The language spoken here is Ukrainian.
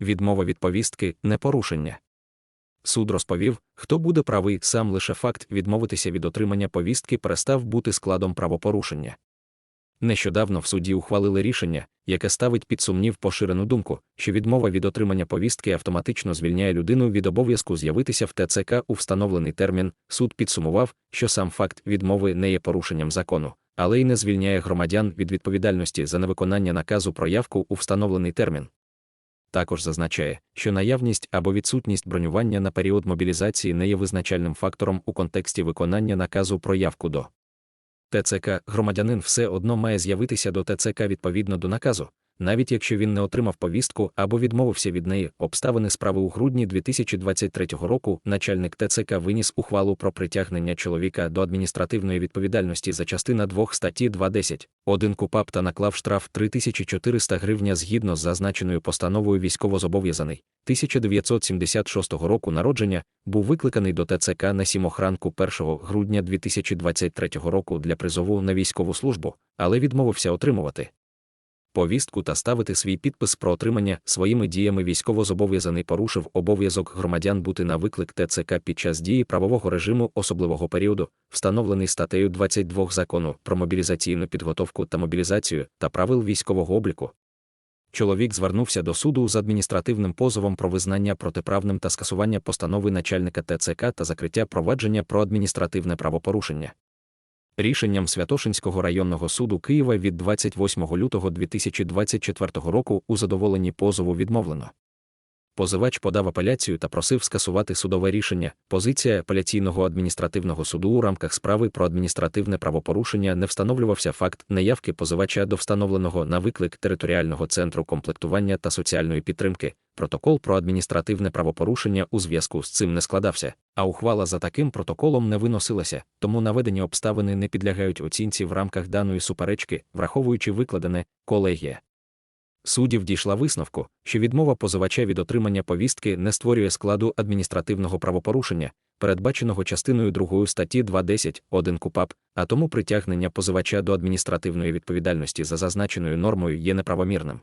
Відмова від повістки не порушення. Суд розповів, хто буде правий, сам лише факт відмовитися від отримання повістки перестав бути складом правопорушення. Нещодавно в суді ухвалили рішення, яке ставить під сумнів поширену думку, що відмова від отримання повістки автоматично звільняє людину від обов'язку з'явитися в ТЦК у встановлений термін. Суд підсумував, що сам факт відмови не є порушенням закону, але й не звільняє громадян від відповідальності за невиконання наказу про явку у встановлений термін. Також зазначає, що наявність або відсутність бронювання на період мобілізації не є визначальним фактором у контексті виконання наказу про явку до ТЦК. Громадянин все одно має з'явитися до ТЦК відповідно до наказу, навіть якщо він не отримав повістку або відмовився від неї. Обставини справи у грудні 2023 року начальник ТЦК виніс ухвалу про притягнення чоловіка до адміністративної відповідальності за частина 2 статті 2.10, один купап та наклав штраф 3400 гривня згідно з зазначеною постановою військовозобов'язаний. 1976 року народження був викликаний до ТЦК на сімохранку 1 грудня 2023 року для призову на військову службу, але відмовився отримувати повістку та ставити свій підпис про отримання своїми діями військовозобов'язаний порушив обов'язок громадян бути на виклик ТЦК під час дії правового режиму особливого періоду, встановлений статтею 22 закону про мобілізаційну підготовку та мобілізацію та правил військового обліку. Чоловік звернувся до суду з адміністративним позовом про визнання протиправним та скасування постанови начальника ТЦК та закриття провадження про адміністративне правопорушення. Рішенням Святошинського районного суду Києва від 28 лютого 2024 року у задоволенні позову відмовлено. Позивач подав апеляцію та просив скасувати судове рішення. Позиція апеляційного адміністративного суду у рамках справи про адміністративне правопорушення не встановлювався факт неявки позивача до встановленого на виклик територіального центру комплектування та соціальної підтримки. Протокол про адміністративне правопорушення у зв'язку з цим не складався, а ухвала за таким протоколом не виносилася, тому наведені обставини не підлягають оцінці в рамках даної суперечки, враховуючи викладене колегія. Суддів дійшла висновку, що відмова позивача від отримання повістки не створює складу адміністративного правопорушення, передбаченого частиною 2 статті 2.10 1 КУПАП, а тому притягнення позивача до адміністративної відповідальності за зазначеною нормою є неправомірним.